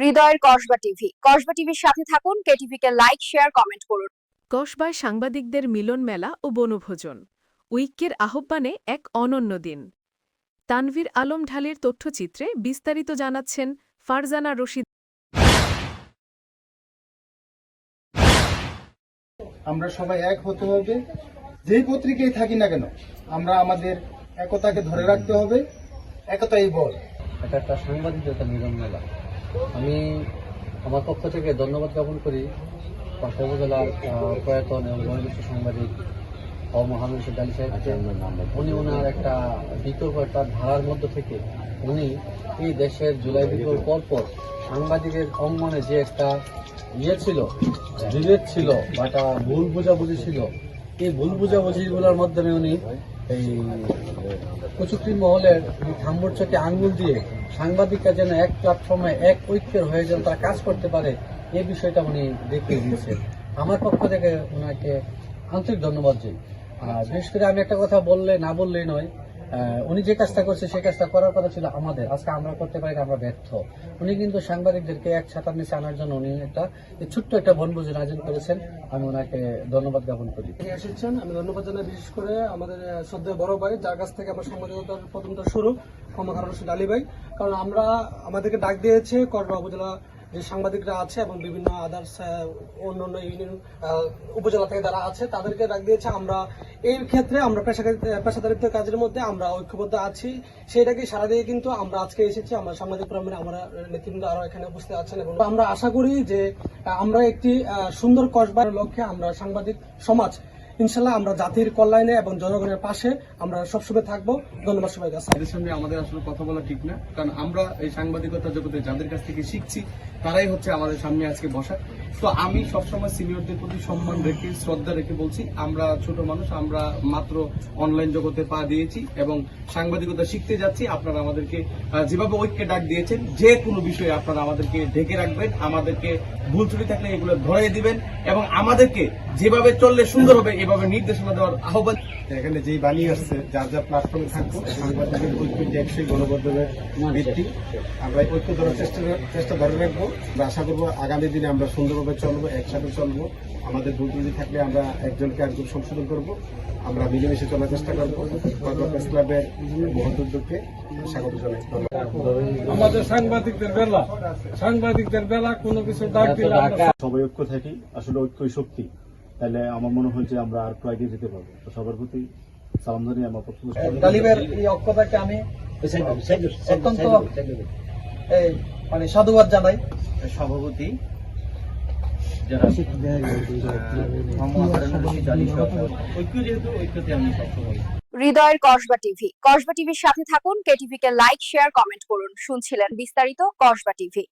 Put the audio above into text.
হৃদয়ের কসবা টিভি। কসবা টিভির সাথে থাকুন কেটিভি কে লাইক শেয়ার কমেন্ট করুন। কসবায় সাংবাদিকদের মিলন মেলা ও বনভোজন। উইকের আহ্বানে এক অনন্য দিন। তানভীর আলম ঢালের তথ্যচিত্রে বিস্তারিত জানাচ্ছেন ফারজানা রশিদ। আমরা সবাই এক হতে হবে। যেই পত্রিকায় থাকি না কেন আমরা আমাদের একতাকে ধরে রাখতে হবে। একতাই বল। এটা একটা সাংবাদিকতা মিলন মেলা। আমি আমার পক্ষ থেকে ধন্যবাদ জ্ঞাপন করি পাঁচটা উপজেলার প্রয়াতন এবং বয়োজ্যেষ্ঠ সাংবাদিক ও মহানুষ ডালি সাহেবকে। উনি ওনার একটা বিতর্ক একটা ধারার মধ্য থেকে উনি এই দেশের জুলাই বিপ্লব পর পর সাংবাদিকের অঙ্গনে যে একটা ইয়ে ছিল বিভেদ ছিল বা একটা ভুল বোঝাবুঝি ছিল এই ভুল বোঝাবুঝিগুলোর মাধ্যমে উনি এই কুচুক্তি মহলের খাম্বর চোখে আঙ্গুল দিয়ে সাংবাদিকরা যেন এক প্ল্যাটফর্মে এক ঐক্যের হয়ে যেন তারা কাজ করতে পারে, এ বিষয়টা উনি দেখিয়ে দিয়েছেন। আমার পক্ষ থেকে ওনাকে আন্তরিক ধন্যবাদ দিই আর বিশেষ করে আমি একটা কথা বললে না বললেই নয় উনি যে কাজটা করছে, সেই কাজটা করার কথা ছিল আমাদের। আজকে আমরা করতে পারি আমরা ব্যর্থ। উনি কিন্তু সাংবাদিকদেরকে এক ছাতার নিচে আনার জন্য উনি একটা ছোট্ট একটা বনভোজন আয়োজন করেছেন। আমি ওনাকে ধন্যবাদ জ্ঞাপন করি। এসেছেন। আমি ধন্যবাদ জানাই বিশেষ করে আমাদের শ্রদ্ধেয় বড় ভাই, যার কাছ থেকে আমার সাংবাদিকতার প্রথমটা শুরু ক্ষমা রশিদ আলী ভাই। কারণ আমরা আমাদেরকে ডাক দিয়েছে করবা উপজেলা যে সাংবাদিকরা আছে এবং বিভিন্ন আদার্স অন্য অন্য ইউনিয়ন উপজেলা থেকে যারা আছে তাদেরকে ডাক দিয়েছে, আমরা এই ক্ষেত্রে আমরা পেশাদারি পেশাদারিত্ব কাজের মধ্যে আমরা ঐক্যবদ্ধ আছি। সেটাকে সারা দিয়ে কিন্তু আমরা আজকে এসেছি, আমরা সাংবাদিক ফোরামের আমরা নেতৃবৃন্দ আরও এখানে উপস্থিত আছেন এবং আমরা আশা করি যে আমরা একটি সুন্দর কসবার লক্ষ্যে আমরা সাংবাদিক সমাজ ইনশাল্লাহ আমরা জাতির কল্যাণে এবং জনগণের পাশে আমরা সবসময় থাকব। ধন্যবাদ সবাই কাছে এদের সঙ্গে আমাদের আসলে কথা বলা ঠিক না। কারণ আমরা এই সাংবাদিকতা জগতে যাদের কাছ থেকে শিখছি, তারাই হচ্ছে আমাদের সামনে আজকে বসা তো আমি সবসময় সিনিয়রদের প্রতি সম্মান রেখে, শ্রদ্ধা রেখে বলছি, আমরা ছোট মানুষ, আমরা মাত্র অনলাইন জগতে পা দিয়েছি এবং সাংবাদিকতা শিখতে যাচ্ছি। আপনারা আমাদেরকে যেভাবে ঐক্যে ডাক দিয়েছেন, যে কোনো বিষয়ে আপনারা আমাদেরকে ঢেকে রাখবেন, আমাদেরকে ভুল ত্রুটি থাকলে এগুলো ধরিয়ে দিবেন এবং আমাদেরকে যেভাবে চললে সুন্দর হবে, এভাবে নির্দেশনা দেওয়ার আহ্বান এখানে যেই বাণী আসছে, যার যা প্ল্যাটফর্মে থাকব সাংবাদিকের ঐক্য টেকসই গণবদ্ধের ভিত্তি। আমরা ঐক্য ধরার চেষ্টা চেষ্টা ধরে রাখব। আশা করব আগামী দিনে আমরা সুন্দরভাবে চলবো একসাথে চলবো। আমাদের ভুল ত্রুটি থাকলে আমরা একজনকে একজন সংশোধন করব। আমরা মিলেমিশে চলার চেষ্টা করব। প্রেস ক্লাবের মহৎ উদ্যোগকে স্বাগত জানাই। আমাদের সাংবাদিকদের বেলা। সাংবাদিকদের বেলা কোনো কিছু ডাক দিলে সবাই ঐক্য থাকি আসলে ঐক্যই শক্তি। তাহলে আমার মনে হয় যে আমরা আর এগিয়ে যেতে পারব। তো সবার প্রতি সালাম জানিয়ে আমার পক্ষ থেকে এই ঐক্যতাকে আমি অত্যন্ত এই, মানে সাধুবাদ জানাই। সভাপতি যারা হৃদয়ের কসবা টিভি। কসবা টিভির সাথে থাকুন কেটিভি কে লাইক, শেয়ার, কমেন্ট করুন। শুনছিলেন বিস্তারিত কসবা টিভি।